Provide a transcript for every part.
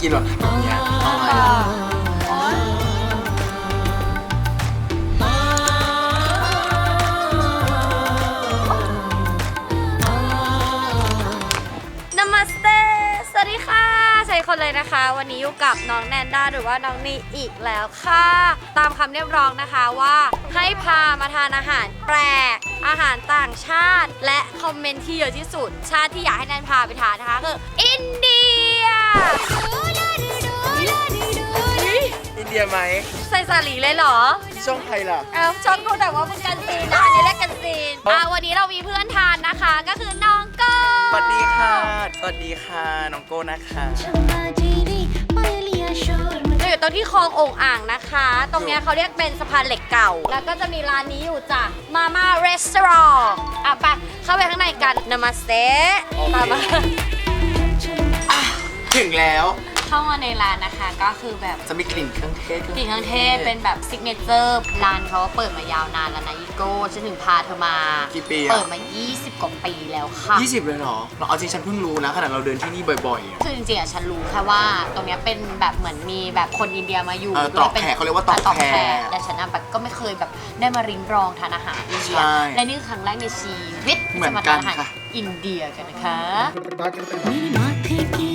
กินหรอกอย่างเงี้ยเอาไงล่ะนามาสเตสวัสดีค่ะใส่คนเลยนะคะ วันนี้อยู่กับน้องแนนด้าหรือว่าน้องนีอีกแล้วค่ะ ตามคำเรียกร้องนะคะว่าให้พามาทานอาหารแปลก อาหารต่างชาติ และคอมเมนต์ที่เยอะที่สุด ชาติที่อยากให้แนนพาไปทานนะคะคืออินเดีย อินเดียไหมใส่สาลีเลยเหรอ ช่องไทยล่ะ เอ้าชอนกูแต่ว่ามึงกันซีนนะอันนี้เรียกกันซีนอะวันนี้เรามีเพื่อนทานนะคะ ก็คือน้องโก้สวัสดีค่ะ สวัสดีค่ะ น้องโก้นะคะ เราอยู่ตรงที่คลององอ่างนะคะ ตรงเนี้ยเขาเรียกเป็นสะพานเหล็กเก่า แล้วก็จะมีร้านนี้อยู่จ้ะมาม่ารีสอร์ทอะไปเข้าไปข้างในกันนามาสเตตามมาถึงแล้ว เข้ามาในร้านนะคะ ก็คือแบบจะมีกลิ่นเครื่องเทศกลิ่นเครื่องเทศเป็นแบบซิกเนเจอร์ร้านเขาเปิดมายาวนานแล้วนะอีโก้ฉันถึงพาเธอมา กี่ปีเปิอะดมา 20 กว่าปีแล้วค่ะ ยี่สิบเลยเหรอเราเอาจริงฉันเพิ่งรู้นะขนาดเราเดินที่นี่บ่อยๆอะคือจริงๆอะฉันรู้แค่ว่าตรงเนี้ยเป็นแบบเหมือนมีแบบคนอินเดียมาอยู่เออตรอกแขกเขาเรียกว่าตรอกแขก แต่ฉันอะแบบก็ไม่เคยแบบได้มาริมรองทานอาหารอินเดียใช่และนี่คือครั้งแรกในชีวิตที่เหมืจะอนมากัทานนอาหารค่ะ อินเดียกันนะคะอ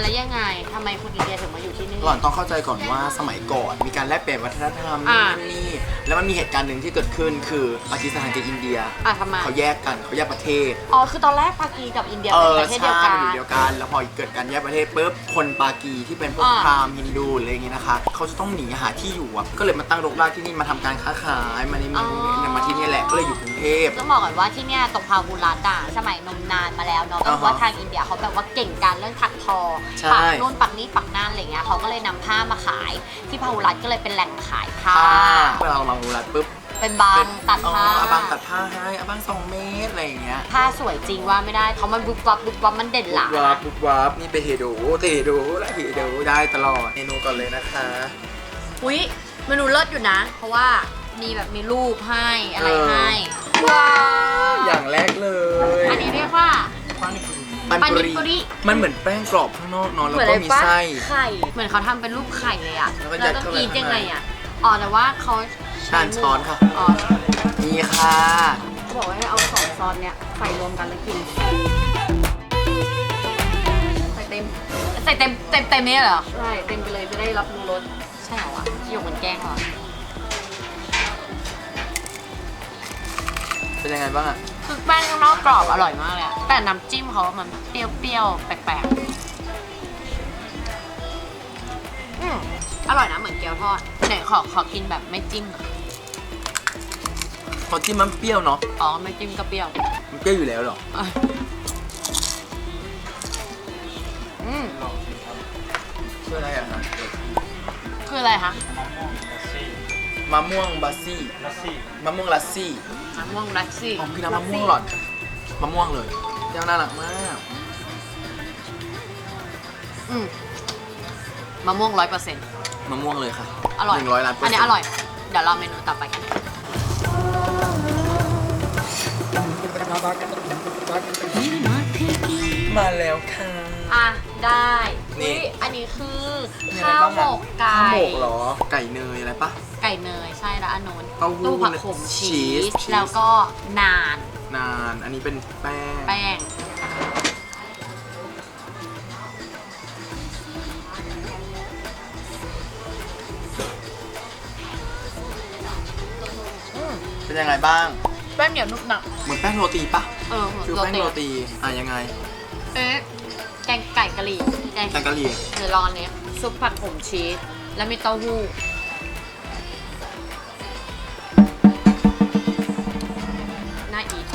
ะไรยังไงทำไมคนอินเดียถึงมาอยู่ที่นี่หล่อนต้องเข้าใจก่อนว่าสมัยก่อนมีการแลกเปลี่ยนวัฒนธรรมอ่า นู่นนี่แล้วมันมีเหตุการณ์หนึ่งที่เกิดขึ้นคือปากีสถานกับอินเดีย อะทำไมเขาแยกกันเขาแยกประเทศ อ๋อคือตอนแรกปากีกับอินเดียเอเป็นอประเทศใช่เดียวกันอยู่เดียวกัน แล้วพอเกิดการแยกประเทศปุ๊บ คนปากีที่เป็นพวกอ่า พราหมณ์ฮินดูอะไรอย่างงี้นะคะ เขาจะต้องหนีหาที่อยู่อะก็เลยมาตั้งรกรากที่นี่มาทำการค้าขายมาในเมืองเนี่ยมาที่นี่แหละ ก็เลยอยู่กรุงเทพ ต้องบอกก่อนว่าที่เนี่ยตรงพาหุรัตน์อะสมัยนมนานมาแล้วเนาะต้องบอกว่าอ่าฮะทางอินเดียเขาแบบว่าเก่งการเรื่องถักทอใช่ปักนู่นปักนี่ปักนั่นอะไรเงี้ยเขาก็เลยนำผ้ามาขาย ที่พาหุรัตน์ก็เลยเป็นแหล่งขายผ้าผ้าเวลาเรามาดูรัดปุ๊บเป็นบางตัดเออผ้าอาบางตัดผ้าให้อาบางสองเมตรอะไรอย่างเงี้ยผ้าสวยจริงว่าไม่ได้เขามันบุบวับบุบวับมันเด่นหลาปุ๊บวับปุ๊บวับนี่ไปเฮดูเตเฮดูและเฮดูได้ตลอดเมนูก่อนเลยนะคะอุ้ยเมนูเลิศอยู่นะ เพราะว่ามีแบบมีรูปให้อะไรเออให้ว้าวอย่างแรกเลย อันนี้เรียกว่าปัน ปันปุนิรีปุริ มันเหมือนแป้งกรอบข้างนอกเนอนเหแล้วมือนก็อะไรมีปะไส้ ไข่ เหมือนเขาทำเป็นรูปไข่เลยอะแล้วก็ยัเราดต้องเข้าไปกินยังไงข้างในอะอ๋อ แต่ว่าเขาทานช้อนค่ะ อ๋อนี่ค่ะเขาบอกว่าให้เอาสองซอสเนี่ยใส่รวมกันแล้วกิน ใส่เต็ม ใส่เต็มเต็มเต็มนี้เหรอ ใช่ เต็มไปเลยจะได้รับรู้รส ใช่เหรอวะที่หยกมันแกล้งเหรอ เป็นยังไงบ้างอะ คือแป้งข้างนอกกรอบอร่อยมากเลยอะแต่น้ำจิ้มเขามันเปรี้ยวๆแปลกๆอืมอร่อยนะเหมือนเกี๊ยวทอดไหนขอขอกินแบบไม่จิ้มอะพอที่มันเปรี้ยวเนาะอ๋อไม่จิ้มก็เปรี้ยวมันเปรี้ยวอยู่แล้วเหรออะอืมชื่ออะไรอะคะคืออะไรคะมะม่วงบัสซี่มะม่วงลัสซี่ มะม่วงรัสซี่อ๋อคือน้ำมะม่วงหลอดมะม่วงเลยแก้วน่ารักมากอืมมะม่วงร้อยเปอร์เซ็นต์มะม่วงเลยค่ะอร่อยหนึ่งร้อยล้านเปอร์อันเซ็นนี้ต์อร่อย เดี๋ยวเราเมนูต่อไปกันมาแล้วค่ะ อะ ได้นี่ อุ๊ยอันนี้คือมีอะไรข้าวบ้างหมอะกไก่ ข้าวหมกเหรอ ไก่เนยอะไรปะ ไก่เนยใช่แล้วอันนู้นเต้าหู้ตู้ผักขมชีชีสสแล้วก็นานนาน อันนี้เป็นแป้ง แป้ง เป็นยังไงบ้าง แป้งเหนียวนุ่มหนักเหมือนแป้งโรตีปะเออเหมือนคือโรแป้งตีโรตี อะยังไง เอ๊ะแกงไก่กะหรี่แกงแตงกะหรี่เดี๋ยวลองอันนี้ซุปผัดผงชีสแล้วมีเต้าหู้น่าอีท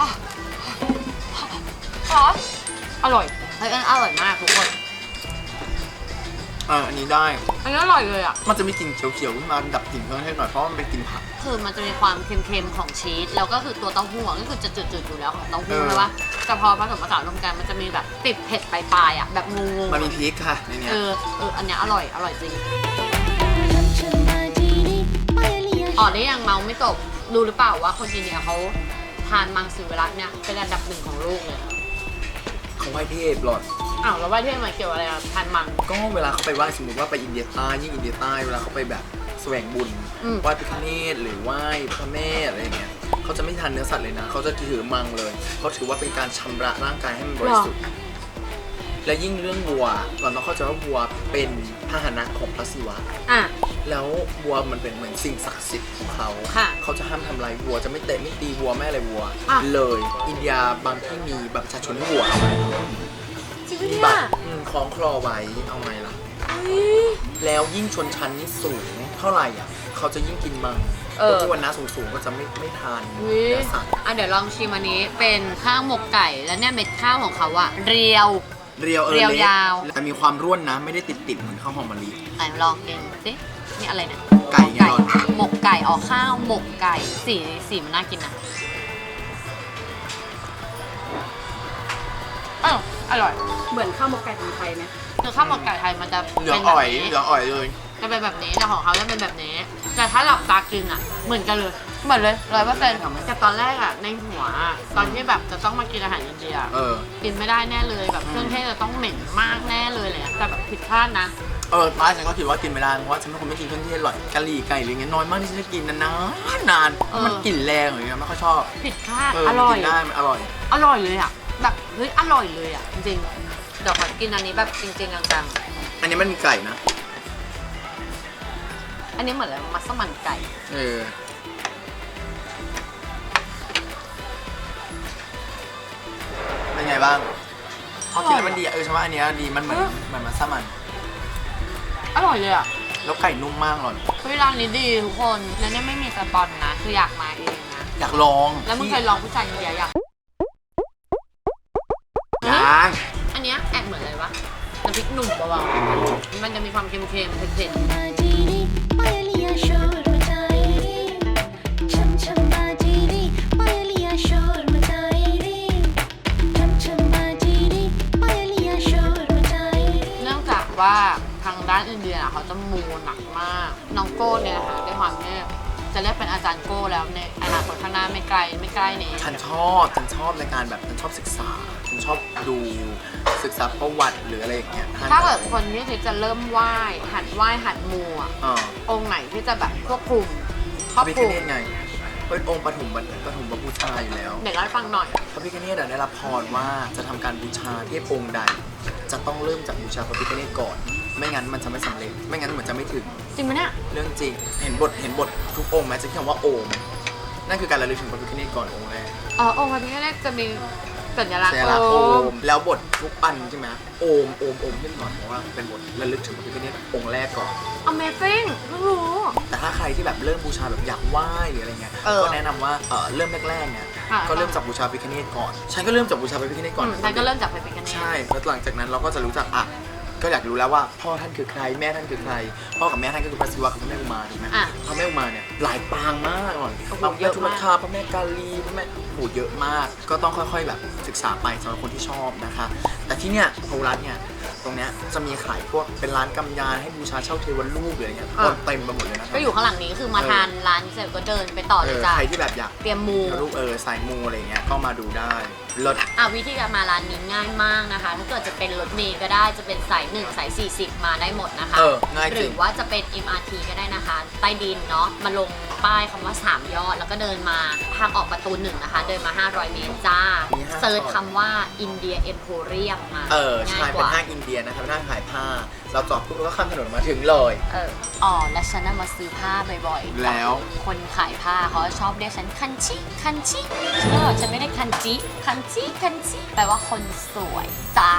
อะอ๋ออร่อยเฮ้ยอันนอร่อยมากทุกคนเอออันนี้ได้ อันนี้อร่อยเลยอะ มันจะมีกลิ่นเขียวๆขึ้นมาดับกลิ่นเครื่องเทศหน่อยเพราะว่ามันเป็นกลิ่นผัก คือมันจะมีความเค็มๆของชีสแล้วก็คือตัวเต้าหู้อะก็คือจะจืดๆอยู่แล้วของเต้าหู้เออ ใช่ปะแต่พอผสมผสานรวมกันมันจะมีแบบติดเผ็ดปลายๆอะแบบงงๆมันอะมีพริกค่ะในเนี้ยเออเอออันเนี้ยอร่อยอร่อยจริงอ๋อนี่ยังเมาไม่ตกรู้หรือเปล่าว่าคนอินเดียเขาทานมังสวิรัตเนี่ยเป็นอันดับหนึ่งของโลกเลย เขาไหว้เทพหลอด อ้าวแล้วว่าที่มันเกี่ยวอะไรกับทานมังก็เวลาเขาไปไหว้สมมติว่าไปอินเดียใต้ยิ่งอินเดียใต้เวลาเขาไปแบบแสวงบุญอืม ไหว้พิฆเนศหรือไหว้พระแม่อะไรอย่างเงี้ยเขาจะไม่ทานเนื้อสัตว์เลยนะเขาจะถือมังเลยเขาถือว่าเป็นการชำระร่างกายให้มันบริสุทธิ์และยิ่งเรื่องวัวเราต้องเข้าใจว่าวัวเป็นพาหนะของพระศิวะ อะ แล้ววัวมันเป็นเหมือนสิ่งศักดิ์สิทธิ์ของเขา ค่ะเขาจะห้ามทำลายวัวจะไม่เตะไม่ตีวัวไม่อะไรวัว อะ เลย อินเดียบางที่มีบัตรประชาชนให้วัวเอาไว้ จริงปะเนี่บัยตรอืมคล้องคลอไว้เอาไงล่ะเฮ้ยแล้วยิ่งชนชั้นนี่สูงเท่าไหร่อะ เขาจะยิ่งกินมังเออคนที่วันน้าสูงๆก็จะไม่ไม่ทานเฮ้ยเนื้อสัตว์อะเดี๋ยวลองชิมอันนี้เป็นข้าวหมกไก่แล้วเนี่ยเม็ดข้าวของเขาอะเรียว เรียวเออเรียวล็กยาว แต่มีความร่วนนะ ไม่ได้ติดติดๆเหมือนข้าวหอมมะลิ ไหนลองกินสินี่อะไรเนี่ยไก่ไงหรอหมกไก่ออกข้าวหมกไก่สีสีมันน่ากินนะ เอออร่อยเหมือนข้าวหมกไก่ของไทยไหมคือข้าวหมกไก่ไทยมันจะเหลือเป็นแบอ่บอยนี้เหลืออ่อยเลย จะเป็นแบบนี้แต่ของเขาจะเป็นแบบนี้ แต่ถ้าหลับตากินอะ เหมือนกันเลยเหมือนเลยร้อยเปอร์เซ็นต์แต่ตอนแรกอะในหัวอะตอนที่แบบจะต้องมากินอาหารอินเดีย เออ กินไม่ได้แน่เลยแบบเครื่องเทศจะต้องเหม็นมากแน่เลยเลยอะแต่แบบผิดพลาดนะ เออป้าฉันก็คิดว่ากินไม่ได้เพราะว่าฉันเป็นคนไม่กินเครื่องเทศอร่อยกะหรี่ไก่อะไรเงี้ยน้อยมากที่ฉันจะกินนานๆนานๆเออมันกลิ่นแรงอย่างเงี้ยไม่ค่อยชอบผิดพลาดเอออมันร่อกิยนได้มันอร่อย อร่อยเลยอะ แบบเฮ้ยอร่อยเลยอะ จริงๆเดี๋ยวขอกินอันนี้แบบจริงๆจังอันนี้มันมีไก่นะๆอันนี้เหมือนอะไรมัสมั่นไก่ เออเป็นไงบ้างพอกินแล้วมันดีอะเออฉันว่าอันเนี้ยดีมันเหมือนเหมือนมัสมั่น อร่อยเลยอะแล้วไก่นุ่มมากเลยเฮ้ยร้านนี้ดีทุกคน แล้วเนี่ยไม่มีสปอนนะ คืออยากมาเองนะ อยากลองแล้วมึงเคยลองผู้ชายอินเดียยังยังอันเนี้ยแอบเหมือนอะไรวะน้ำพริกหนุ่มเบาๆมันจะมีความเค็มๆเผ็ด बाजी างด้านอินเดียอะเขาจะมูหนักมาก น้องโก้เนี่ยนะคะด้วยความที่จะเรียกเป็นอาจารย์โก้แล้วในอนาคตข้างหน้าไม่ไกลไม่ใกล้นี้ฉันชอบฉันชอบในการแบบฉันชอบศึกษาฉันชอบดูศึกษาประวัติหรืออะไรอย่างเงี้ยท่นถ้าเกิดคนที่คิดจะเริ่มไหว้หัดไหว้หัดมูอะเออองค์ไหนที่จะแบบควบคุมคพรอระบพิคฆลุมเนศไงเป็นองค์ปฐมบัณปฐมบูชาอยู่แล้ว เด็กเล่าให้ฟังหน่อย พระพิฆเนศอะได้รับพรว่าจะทำการบูชาเทพองค์ใด จะต้องเริ่มจากบูชาพระพิฆเนศก่อน ไม่งั้นมันจะไม่สำเร็จ ไม่งั้นเหมือนจะไม่ถึง จริงไหมเนี่ยเรื่องจริง เห็นบท เห็นบททุกองค์ไหมจะเขียนว่าโอม นั่นคือการระลึกถึงพระพิฆเนศก่อนองค์แรกอ๋อองค์พระพิฆเนศจะมีสัญลักษณ์สัญลักษณ์โอโอมม แล้วบททุกอันใช่ไหมโอม โอม โอมขึ้นก่อนเพราะว่าเป็นบทระลึกถึงพระพิฆเนศองค์แรกก่อน Amazing เพิ่งรู้ แต่ถ้าใครที่แบบเริ่มบูชาแบบอยากไหว้หรืออะไรเงี้ย เออก็แนะนำว่าเออเริ่มแรกๆเนี่ยอะ ก็เริ่มจากบูชาพระพิฆเนศก่อน ฉันก็เริ่มจากบูชาพระพิฆเนศก่อน อืมฉันก็เริ่มจากพระพิฆเนศใช่ แล้วหลังจากนั้นเราก็จะรู้จักอะ ก็อยากรู้แล้วว่าพ่อท่านคือใครแม่ท่านคือใคร พ่อกับแม่ท่านก็คือพระศิวะกับพระแม่อุมาถูกไหมอะพระแม่อุมาเนี่ยหลายปางมากก่อนโอ้โหพระเยแม่อะทุมากลคาพระแม่กาลีพระแม่โหเยอะมาก ก็ต้องค่อยๆแบบศึกษาไปสำหรับคนที่ชอบนะคะ แต่ที่เนี่ยโฮรัสเนี่ย ตรงเนี้ยจะมีขายพวกเป็นร้านกำยานให้บูชาเช่าเทวรูปหรืออะไรเงี้ยอะเต็มไปหมดเลยนะครัก็อยู่ข้างหลังนี้คือมาทานร้านเสร็จก็เดินไปต่อเอเลยอจ้ะใครที่แบบอยากเตรียมมูเทวรูปเออสายมูอะไรเงี้ยก็มาดูได้รถอะวิธีการมาร้านนี้ง่ายมากนะคะ ถ้าเกิดจะเป็นรถเมล์ก็ได้จะเป็นสาย1สาย40 มาได้หมดนะคะ เออง่ายหจริรืงอว่าจะเป็น MRT ก็ได้นะคะ ใต้ดินเนาะมาลง ป้ายคำว่า 3 ยอด แล้วก็เดินมาทางออกประตูหนึ่งนะคะ เดินมา 500 เมตรจ้า มีห้าเซิร์ชซอยคำว่าอินเดียเอ็มโพเรียมมาเออง่าใช่ยกเป็นว่าห้างอินเดียนะครับเป็นห้างขายผ้า เราจอดปุ๊บเราก็ข้ามถนนมาถึงเลย เอออ๋อและฉันน่ะมาซื้อผ้าบ่อยๆแล้ว คนขายผ้าเขาชอบเรียกฉันคันชิ คันชิฉันก็บอกฉันไม่ได้คันจิ คันจิคันจิแปลว่าคนสวยจ้า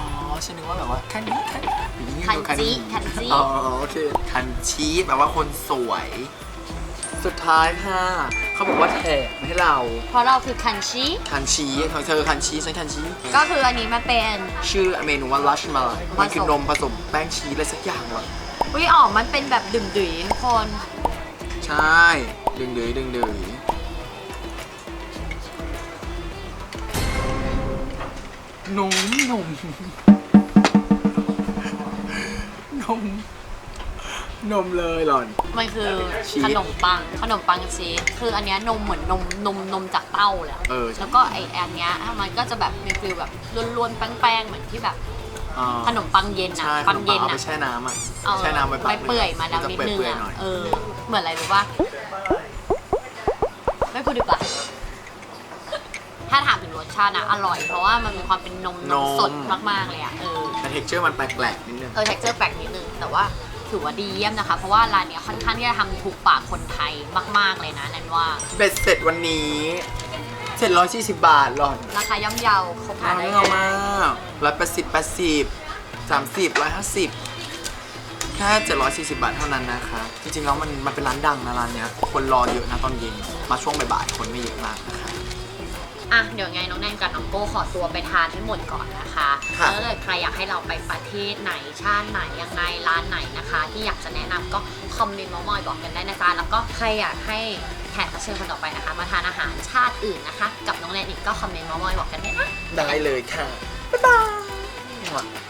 อ๋อฉันนึกว่าแบบว่าคันนี้คันนี้คันจิคันจิ อ๋อโอเคคันชีแปลว่าคนสวย สุดท้ายค่ะเขาบอกว่าแถมให้เราเพราะเราคือคันชิ คันชีเธอคันชีฉันคันชีก็คืออันนี้มันเป็น ชื่อเมนูว่าลัชมาลายผสมมันคือนมผสมแป้งชีสอะไรสักอย่างเลยอุ้ยอ๋อมันเป็นแบบดื่มดุยทุกคน ใช่ ดึงดืยดึงดืยนมนมนม นนมเลยหล่อน มันคือชีสขนมปังขนมปังชีสคืออันเนี้ยนมเหมือนนมนมนมจากเต้าเลยอะเออใช่ แล้วก็ไออันเนี้ยมันก็จะแบบมีฟิลแบบล้วนๆแป้งๆเหมือนที่แบบอ่าขนมปังเย็นอะใช่ขปันงมปัเย็งนเอาอะไปแช่น้ำอะอาแช่น้ำไว้แป๊บไปเปื่อยมาแล้วนิดนึงเปื่อยอะๆหน่อยเออ เหมือนอะไรรู้ป่ะ ไม่พูดดีกว่า ถ้าถามถึงรสชาตินะอร่อย เพราะว่ามันมีความเป็นนมนมสดมากๆเลยอะเออ แต่เท็กเจอร์มันแปลกๆนิดนึง เออ texture แปลกนิดนึง แต่ว่า ถือว่าดีเยี่ยมนะคะ เพราะว่าร้านเนี้ยค่อนข้างที่จะทำถูกปากคนไทยมาก ๆ เลยนะนั่นว่า เบ็ดเสร็จวันนี้740บาทหล่อนราคาย่อมเยาเขาขายได้เงามากร้อยแปดสิบแปดสิบสามสิบร้อยห้าสิบแค่เจ็ดร้อยสี่สิบบาทเท่านั้นนะคะ จริงๆแล้วมันมันเป็นร้านดังนะร้านเนี้ย คนรอเยอะนะตอนเย็น มาช่วงบ่ายๆคนไม่เยอะมากนะคะ อะเดี๋ยวไงน้องแนนกับน้องโก้ขอตัวไปทานให้หมดก่อนนะคะค่ะ แล้วถ้าเกิดใครอยากให้เราไปประเทศไหนชาติไหนยังไงร้านไหนนะคะ ที่อยากจะแนะนำก็คอมเมนต์มาหมอยบอกกันได้นะจ๊ะแล้วก็ใครอยากให้แขกรับเชิญคนต่อไปนะคะ มาทานอาหารชาติอื่นนะคะ กับน้องแนนอีกก็คอมเมนต์มาหมอยบอกกันได้นะ ได้เลยค่ะ บ๊ายบาย